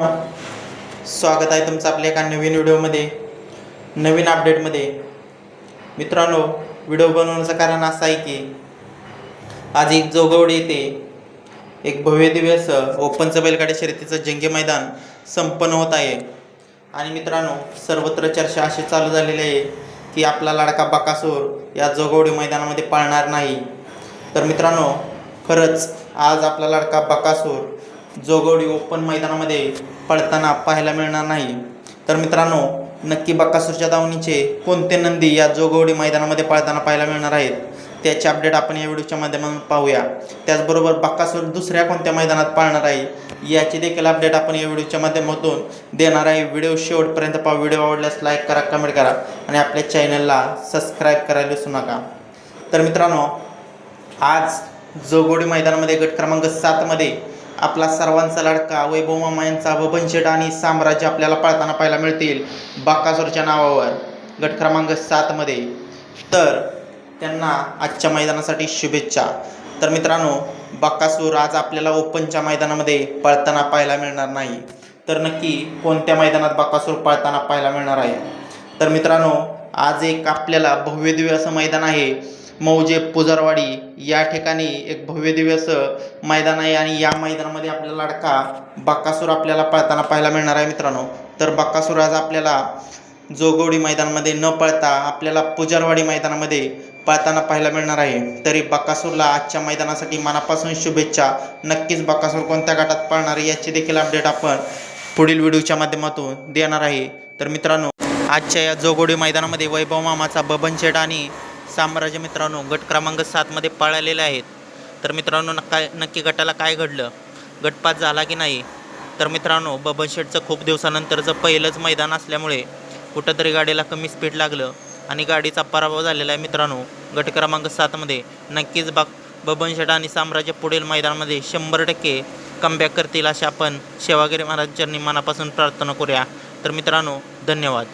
स्वागत आहे तुमचं आपल्या एका नवीन व्हिडिओमध्ये नवीन अपडेटमध्ये. मित्रांनो व्हिडिओ बनवण्याचं कारण असं आहे की आज एक जोगवडी येथे एक भव्य दिव्य असं ओपनचं बैलगाडी शर्यतीचं जंगे मैदान संपन्न होत आहे. आणि मित्रांनो सर्वत्र चर्चा अशी चालू झालेली आहे की आपला लाडका बकासूर या जोगवडी मैदानामध्ये पाळणार नाही. तर मित्रांनो खरंच आज आपला लाडका बकासूर जोगवडी ओपन मैदानामध्ये पळताना पाहायला मिळणार नाही. तर मित्रांनो नक्की बक्कासूरच्या दावणीचे कोणते नंदी या जोगवडी मैदानामध्ये पळताना पाहायला मिळणार आहेत त्याचे अपडेट आपण या व्हिडिओच्या माध्यमातून पाहूया. त्याचबरोबर बक्कासूर दुसऱ्या कोणत्या मैदानात पाळणार आहे याचे देखील अपडेट आपण या व्हिडिओच्या माध्यमातून देणार आहे. व्हिडिओ शेवटपर्यंत पहा. व्हिडिओ आवडल्यास लाईक करा कमेंट करा आणि आपल्या चॅनलला सबस्क्राईब करायला विसरू नका. तर मित्रांनो आज जोगोडी मैदानामध्ये गट क्रमांक सातमध्ये आपला सर्वांचा लाडका वैभव मामा यांचा बबन शेट आणि साम्राज्य आपल्याला पळताना पाहायला मिळतील बाकासूरच्या नावावर. गट क्रमांक सातमध्ये तर त्यांना आजच्या मैदानासाठी शुभेच्छा. तर मित्रांनो बाकासूर आज आपल्याला ओपनच्या मैदानामध्ये पळताना पाहायला मिळणार नाही. तर नक्की कोणत्या मैदानात बाकासूर पळताना पाहायला मिळणार आहे? तर मित्रांनो आज एक आपल्याला भव्य दिव्य असं मैदान आहे. मौजे पुजारवाडी या ठिकाणी एक भव्य दिव्य असं मैदान आहे आणि या मैदानामध्ये आपल्याला लाडका बक्कासूर आपल्याला पळताना पाहायला मिळणार आहे मित्रांनो. तर बक्कासूर आज आपल्याला जोगवडी मैदानामध्ये न पळता आपल्याला पुजारवाडी मैदानामध्ये पळताना पाहायला मिळणार आहे. तरी बक्कासूरला आजच्या मैदानासाठी मनापासून शुभेच्छा. नक्कीच बक्कासूर कोणत्या गटात पळणार आहे याची देखील अपडेट आपण पुढील व्हिडिओच्या माध्यमातून देणार आहे. तर मित्रांनो आजच्या या जोगोडी मैदानामध्ये वैभव मामाचा बबन शेट आणि साम्राज्य मित्रांनो गट क्रमांक सातमध्ये पळालेले आहेत. तर मित्रांनो नक्का काय नक्की गटाला काय घडलं? गटपात झाला की नाही? तर मित्रांनो बबन शेटचं खूप दिवसानंतरचं पहिलंच मैदान असल्यामुळे कुठंतरी गाडीला कमी स्पीड लागलं आणि गाडीचा पराभव झालेला आहे मित्रांनो. गट क्रमांक सातमध्ये नक्कीच बा बबन शेट आणि साम्राज्य पुढील मैदानामध्ये शंभर टक्के कमबॅक करतील अशा आपण सेवागिरी महाराजांनी मनापासून प्रार्थना करूया. तर मित्रांनो धन्यवाद.